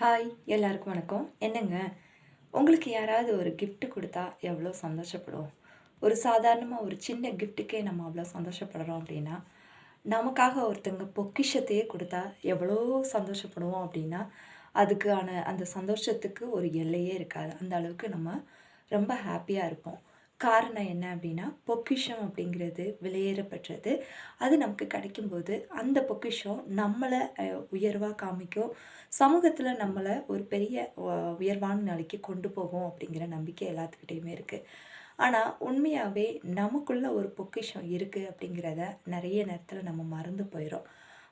Hi எல்லாருக்கும் வணக்கம். என்னங்க? உங்களுக்கு யாராவது ஒரு கிஃப்ட்டு கொடுத்தா எவ்வளோ சந்தோஷப்படுவோம் ஒரு சாதாரணமாக ஒரு சின்ன கிஃப்ட்டுக்கே நம்ம அவ்வளோ சந்தோஷப்படுறோம் அப்படின்னா நமக்காக ஒருத்தங்க பொக்கிஷத்தையே கொடுத்தா எவ்வளோ சந்தோஷப்படுவோம் அப்படின்னா அதுக்கான அந்த சந்தோஷத்துக்கு ஒரு எல்லையே இருக்காது. அந்த அளவுக்கு நம்ம ரொம்ப ஹாப்பியாக இருப்போம். காரணம் என்ன அப்படின்னா பொக்கிஷம் அப்படிங்கிறது விலையேறப்பெற்றது. அது நமக்கு கிடைக்கும்போது அந்த பொக்கிஷம் நம்மளை உயர்வாக காமிக்கும் சமூகத்தில் நம்மளை ஒரு பெரிய உயர்வான நிலைக்கு கொண்டு போகும் அப்படிங்கிற நம்பிக்கை எல்லாத்துக்கிட்டேயுமே இருக்குது ஆனால் உண்மையாகவே நமக்குள்ள ஒரு பொக்கிஷம் இருக்குது அப்படிங்கிறத நிறைய நேரத்தில் நம்ம மறந்து போயிடும்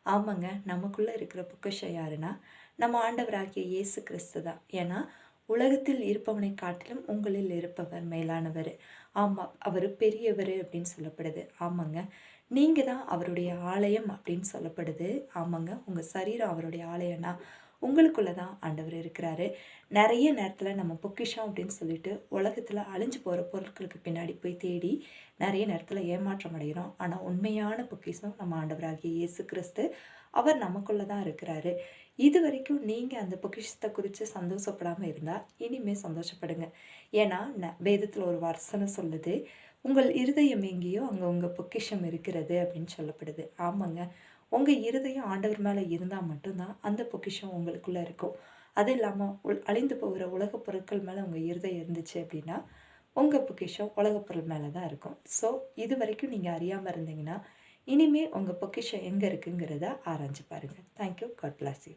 ஆமாங்க நமக்குள்ளே இருக்கிற பொக்கிஷம் யாருன்னா நம்ம ஆண்டவராகிய இயேசு கிறிஸ்து தான். ஏன்னா உலகத்தில் இருப்பவனை காட்டிலும் உங்களில் இருப்பவர் மேலானவர். ஆமாம் அவர் பெரியவர் அப்படின்னு சொல்லப்படுது. ஆமாங்க. நீங்கள் தான் அவருடைய ஆலயம் அப்படின்னு சொல்லப்படுது. ஆமாங்க. உங்கள் சரீரம் அவருடைய ஆலயம்னா உங்களுக்குள்ளே தான் ஆண்டவர் இருக்கிறாரு. நிறைய நேரத்தில் நம்ம பொக்கிஷம் அப்படின்னு சொல்லிட்டு உலகத்தில் அழிஞ்சு போகிற பொருட்களுக்கு பின்னாடி போய் தேடி நிறைய நேரத்தில் ஏமாற்றம் அடைகிறோம் ஆனால் உண்மையான பொக்கிஷம் நம்ம ஆண்டவராகிய இயேசு கிறிஸ்து அவர் நமக்குள்ளே தான் இருக்கிறாரு. இது வரைக்கும் நீங்கள் அந்த பொக்கிஷத்தை குறித்து சந்தோஷப்படாமல் இருந்தால் இனிமேல் சந்தோஷப்படுங்க. ஏன்னா ந வேதத்தில் ஒரு வர்சனை சொல்லுது. உங்கள் இருதயம் எங்கேயோ அங்கே உங்கள் பொக்கிஷம் இருக்கிறது அப்படின்னு சொல்லப்படுது. ஆமாங்க. உங்கள் இருதயம் ஆண்டவர் மேலே இருந்தால் மட்டும்தான் அந்த பொக்கிஷம் உங்களுக்குள்ளே இருக்கும். அது இல்லாமல் உள் அழிந்து போகிற உலகப் பொருட்கள் மேலே உங்கள் இருதயம் இருந்துச்சு அப்படின்னா உங்கள் பொக்கிஷம் உலகப் பொருள் மேலே தான் இருக்கும். ஸோ இது வரைக்கும் நீங்கள் அறியாமல் இருந்தீங்கன்னா இனிமேல் உங்கள் பொக்கிஷம் எங்கே இருக்குங்கிறத ஆராய்ஞ்சு பாருங்கள் தேங்க்யூ காட் பிளாஸ் யூ